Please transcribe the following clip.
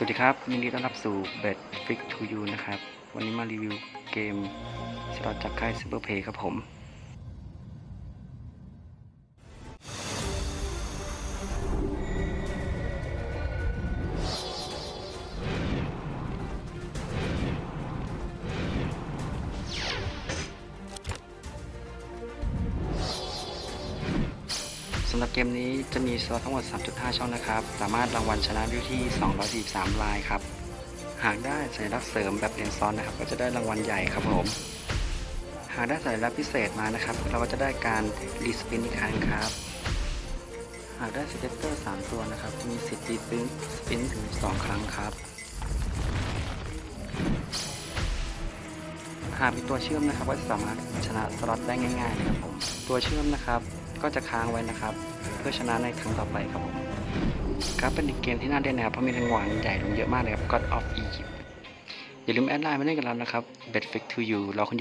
สวัสดีครับยินดีต้อนรับสู่ Bet Fix to You นะครับ วันนี้มารีวิวเกมสล็อตจากค่าย Super Play ครับผมำหรับเกมนี้จะมีสล็อตทั้งหมด 3.5 ช่องนะครับ สามารถรางวัลชนะอยู่ที่ 243 ลายครับ หากได้สัญลักษณ์เสริมแบบเรียนซ้อนนะครับ ก็จะได้รางวัลใหญ่ครับผม หากได้สัญลักษณ์พิเศษมานะครับ เราก็จะได้การรีสปินอีกครั้งครับ หากได้สเก็ตเตอร์ 3 ตัวนะครับ จะมีสิทธิ์รีสปินถึง 2 ครั้งครับ หากมีตัวเชื่อมนะครับก็จะสามารถชนะสล็อตได้ง่ายๆครับผมตัวเชื่อมนะครับก็จะค้างไว้นะครับ เพื่อชนะในครั้งต่อไปครับผมครับเป็นอีกเกมที่น่าเล่นนะครับเพราะมีรางวัลใหญ่ลงเยอะมากเลยครับ God of Egypt อย่าลืมแอดไลน์มาเล่นกับเรานะครับ Betfix to you รอคุณ